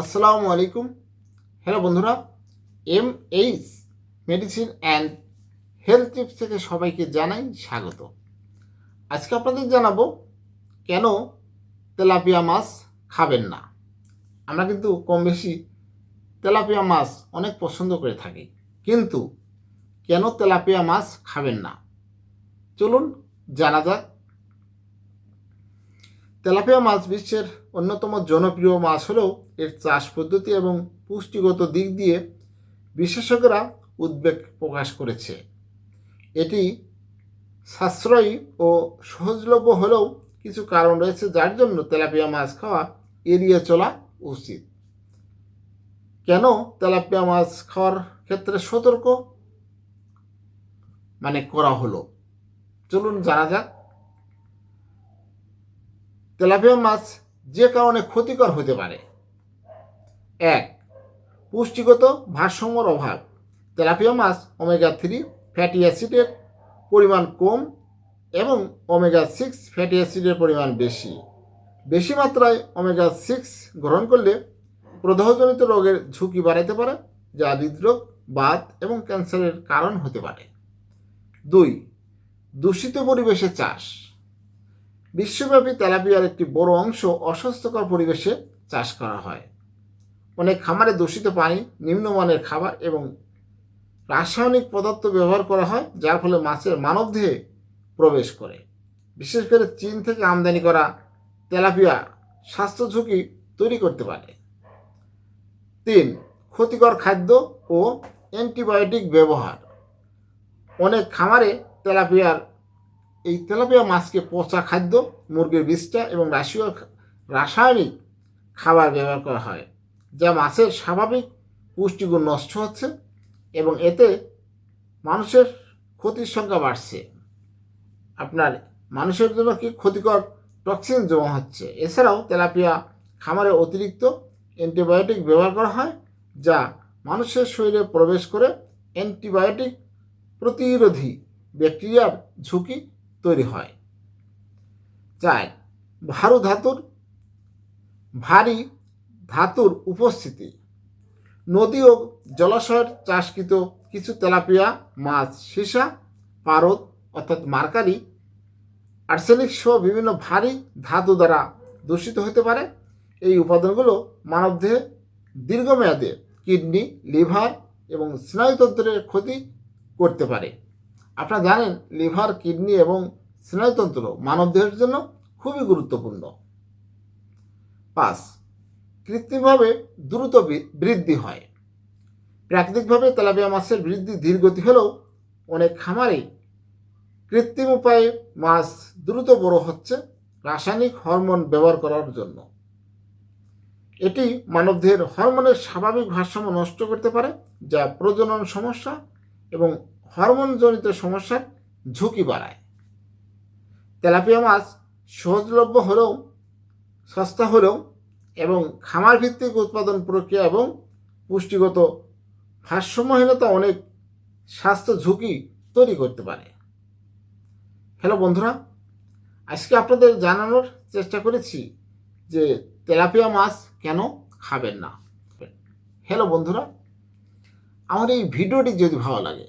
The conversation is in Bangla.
আসসালামু আলাইকুম। হ্যালো বন্ধুরা M H medicine and health tips থেকে সবাইকে জানাই স্বাগত। আজকে আপনাদের জানাব, কেন তেলাপিয়া মাছ খাবেন না? আমরা কিন্তু কম বেশি তেলাপিয়া মাছ অনেক পছন্দ করে থাকি, কিন্তু কেন তেলাপিয়া মাছ খাবেন না? চলুন জানা যাক তেলাপিয়া মাছ বিশ্বের অন্যতম জনপ্রিয় মাছ হলেও এর চাষ পদ্ধতি এবং পুষ্টিগত দিক দিয়ে বিশেষজ্ঞরা উদ্বেগ প্রকাশ করেছে। এটি সাশ্রয়ী ও সহজলভ্য হলেও কিছু কারণ রয়েছে যার জন্য তেলাপিয়া মাছ খাওয়া এড়িয়ে চলা উচিত। কেন তেলাপিয়া মাছ খাওয়ার ক্ষেত্রে সতর্ক? মানে করা হলো। চলুন জানা যাক তেলাপিয়া মাছ যে কারণে ক্ষতিকর হতে পারে। এক, পুষ্টিগত ভারসাম্যর অভাব। তেলাপিয়া মাছ ওমেগা থ্রি ফ্যাটি অ্যাসিডের পরিমাণ কম এবং ওমেগা সিক্স ফ্যাটি অ্যাসিডের পরিমাণ বেশি। বেশি মাত্রায় ওমেগা সিক্স গ্রহণ করলে প্রদাহজনিত রোগের ঝুঁকি বাড়াতে পারে, যা হৃদরোগ, বাত এবং ক্যান্সারের কারণ হতে পারে। দুই, দূষিত পরিবেশে চাষ। বিশ্বব্যাপী তেলাপিয়ার একটি বড় অংশ অস্বাস্থ্যকর পরিবেশে চাষ করা হয়। অনেক খামারে দূষিত পানি, নিম্নমানের খাবার এবং রাসায়নিক পদার্থ ব্যবহার করা হয়, যার ফলে মাছের মানবদেহে প্রবেশ করে। বিশেষ করে চীন থেকে আমদানি করা তেলাপিয়া স্বাস্থ্য ঝুঁকি তৈরি করতে পারে। তিন, ক্ষতিকর খাদ্য ও অ্যান্টিবায়োটিক ব্যবহার। অনেক খামারে তেলাপিয়ার এই তেলাপিয়া মাছকে পচা খাদ্য, মুরগির বীজটা এবং রাশীয় রাসায়নিক খাবার ব্যবহার করা হয়, যা মাছের স্বাভাবিক পুষ্টিগুণ নষ্ট হচ্ছে এবং এতে মানুষের ক্ষতির সংখ্যা বাড়ছে। আপনার মানুষের জন্য কি ক্ষতিকর টক্সিন জমা হচ্ছে? এছাড়াও তেলাপিয়া খামারে অতিরিক্ত অ্যান্টিবায়োটিক ব্যবহার করা হয়, যা মানুষের শরীরে প্রবেশ করে অ্যান্টিবায়োটিক প্রতিরোধী ব্যাকটেরিয়ার ঝুঁকি তৈরি হয়। চার ভারু ধাতুর ভারী ধাতুর উপস্থিতি। নদী ও জলাশয়ের চাষকৃত কিছু তেলাপিয়া, মাছ, সীসা, পারদ অর্থাৎ মার্কারি, আর্সেনিক সহ বিভিন্ন ভারী ধাতু দ্বারা দূষিত হতে পারে। এই উপাদানগুলো মানবদেহে দীর্ঘমেয়াদে কিডনি, লিভার এবং স্নায়ুতন্ত্রের ক্ষতি করতে পারে। আপনারা জানেন, লিভার, কিডনি এবং স্নায়ুতন্ত্র মানবদেহের জন্য খুবই গুরুত্বপূর্ণ। পাঁচ, কৃত্রিমভাবে দ্রুত বৃদ্ধি হয়। প্রাকৃতিকভাবে তেলাপিয়া মাছের বৃদ্ধি ধীরগতি হলেও অনেক খামারে কৃত্রিম উপায়ে মাছ দ্রুত বড় হচ্ছে রাসায়নিক হরমোন ব্যবহার করার জন্য। এটি মানবদেহের হরমোনের স্বাভাবিক ভারসাম্য নষ্ট করতে পারে, যা প্রজনন সমস্যা এবং হরমোনজনিত সমস্যার ঝুঁকি বাড়ায়। তেলাপিয়া মাছ সহজলভ্য হলেও, সস্তা হলেও এবং খামার ভিত্তিক উৎপাদন প্রক্রিয়া এবং পুষ্টিগত ভারসাম্যহীনতা অনেক স্বাস্থ্য ঝুঁকি তৈরি করতে পারে। হ্যালো বন্ধুরা, আজকে আপনাদের জানানোর চেষ্টা করেছি যে তেলাপিয়া মাছ কেন খাবেন না? হ্যালো বন্ধুরা, আমার এই ভিডিওটি যদি ভালো লাগে